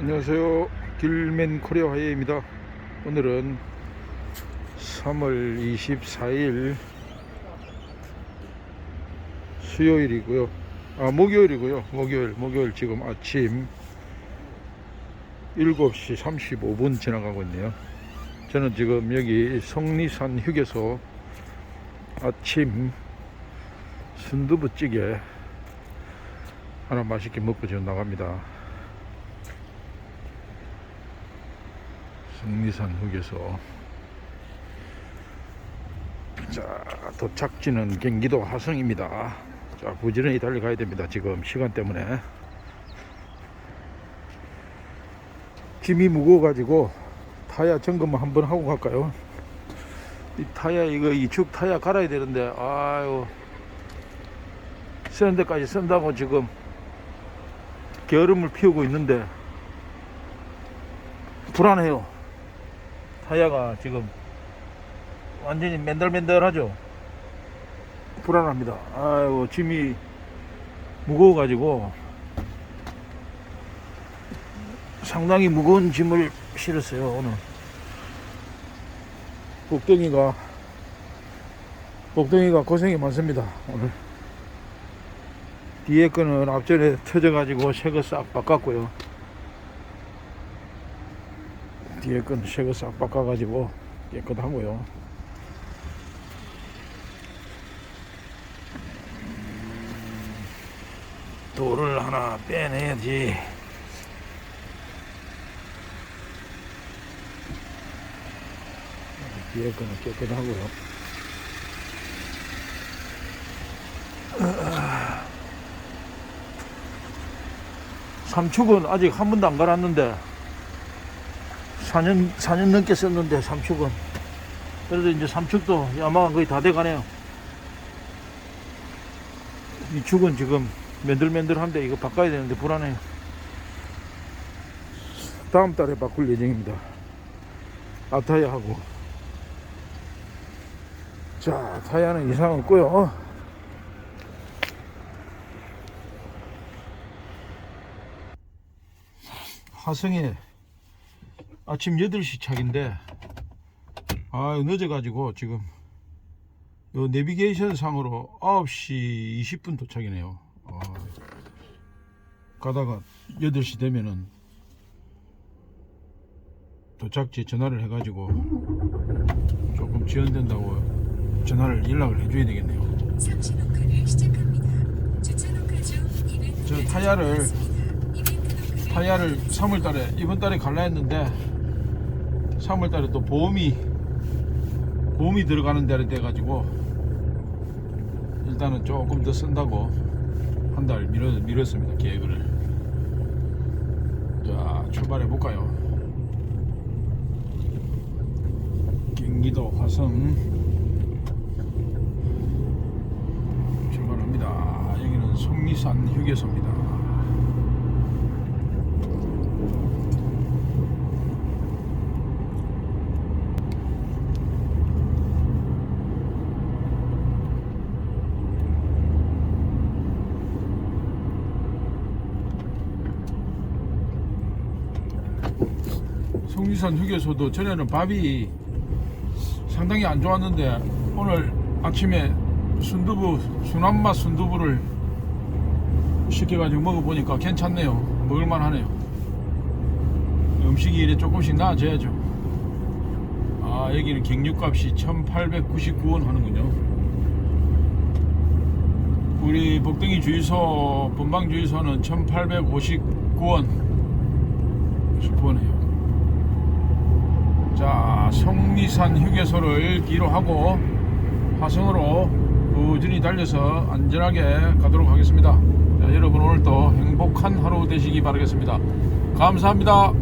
안녕하세요. 길맨 코리아 화이입니다. 오늘은 3월 24일 수요일이고요. 아, 목요일이고요. 목요일, 목요일 지금 아침 7시 35분 지나가고 있네요. 저는 지금 여기 성리산 휴게소 아침 순두부찌개 하나 맛있게 먹고 지금 나갑니다. 성리산 휴게소 자 도착지는 경기도 화성입니다. 자 부지런히 달려가야 됩니다 지금 시간 때문에. 짐이 무거워 가지고 타야 점검 한번 하고 갈까요? 이 타야 이거 이축 타야 갈아야 되는데 아유. 쓰는 데까지 쓴다고 지금 게으름을 피우고 있는데 불안해요 타이어가 지금 완전히 맨들맨들하죠. 불안합니다. 아이고 짐이 무거워 가지고 상당히 무거운 짐을 실었어요 오늘. 복덩이가 복덩이가 고생이 많습니다 오늘. 뒤에 거는 앞전에 터져 가지고 새거 싹 바꿨고요. 뒤에 건 새거 싹 바꿔가지고 깨끗하고요. 돌을 하나 빼내야지. 뒤에 거는 깨끗하고요. 삼축은 아직 한 번도 안 갈았는데 4년, 4년 넘게 썼는데 삼축은. 그래도 이제 삼축도 야마가 거의 다 돼가네요. 이 축은 지금 맨들맨들한데 이거 바꿔야 되는데 불안해요. 다음 달에 바꿀 예정입니다. 아타야 하고. 자 타야는 이상 없고요. 화성에 아침 8시 착인데 아 늦어가지고 지금 요 내비게이션 상으로 9시 20분 도착이네요. 아, 가다가 8시 되면은 도착지 전화를 해가지고 조금 지연된다고 전화를 연락을 해줘야 되겠네요. 저 타야를 이벤트 녹화를 타이어를 3월 달에 이번 달에 갈라 했는데 3월 달에 또 보험이 보험이 들어가는 데를 돼 가지고 일단은 조금 더 쓴다고 한 달 미뤘, 미뤘습니다 계획을. 자 출발해 볼까요? 경기도 화성. 출발합니다. 여기는 속리산 휴게소입니다 성리산 휴게소도 전에는 밥이 상당히 안 좋았는데 오늘 아침에 순두부 순한맛 순두부를 시켜가지고 먹어보니까 괜찮네요. 먹을만 하네요. 음식이 이래 조금씩 나아져야죠. 아 여기는 갱육값이 1899원 하는군요. 우리 복등이 주유소 본방 주유소는 1859원 10원이에요 자, 성리산 휴게소를 뒤로 하고 화성으로 꾸준히 달려서 안전하게 가도록 하겠습니다. 자, 여러분 오늘도 행복한 하루 되시기 바라겠습니다. 감사합니다.